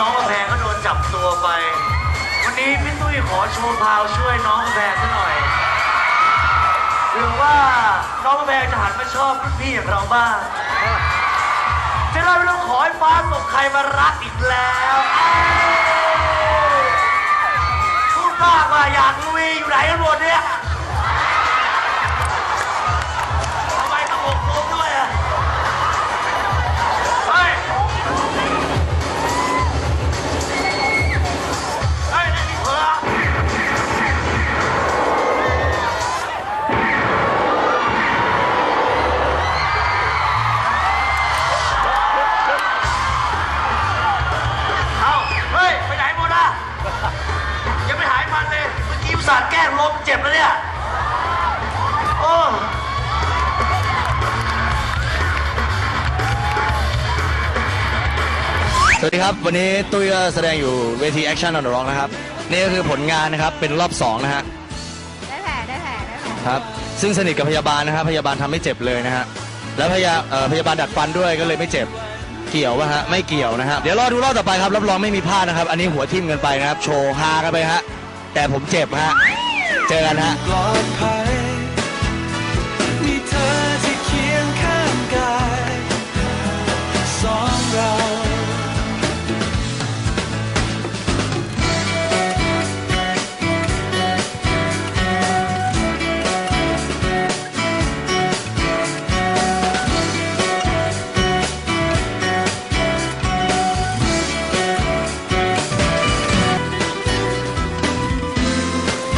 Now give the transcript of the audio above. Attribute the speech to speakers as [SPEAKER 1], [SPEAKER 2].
[SPEAKER 1] น้องแพงก็โดนจับตัวไป วันนี้พี่ตุ้ยขอโชว์พาวช่วยน้องแพงซะหน่อยหรือว่าน้องแพงจะหันมาชอบพี่อย่างเราบ้างจะเราไม่ต้องขอให้ฟ้าตกใครมารักอีกแล้วพูดมากว่าอยากลุยอยู่ไหนกันหมดเนี่ย เจ็บแล้วเนี่ยโอ้
[SPEAKER 2] สวัสดีครับ วันนี้ตุ้ยก็แสดงอยู่เวทีแอคชั่นออนเดอะร็อกนะครับ นี่ก็คือผลงานนะครับ เป็นรอบ 2 นะฮะ
[SPEAKER 3] ได้แผลได้แผล
[SPEAKER 4] ได้แผล
[SPEAKER 2] ครับ ซึ่งสนิทกับพยาบาลนะครับ พยาบาลทำไม่เจ็บเลยนะฮะ แล้วพยาเอ่อพยาบาลดัดฟันด้วยก็เลยไม่เจ็บ เกี่ยววะฮะ ไม่เกี่ยวนะฮะ เดี๋ยวรอดูรอบต่อไปครับ รับรองไม่มีพลาดนะครับ อันนี้หัวทิ่มกันไปนะครับ โชว์ฮากันไปฮะ แต่ผมเจ็บฮะ เจอกันฮ
[SPEAKER 4] ะ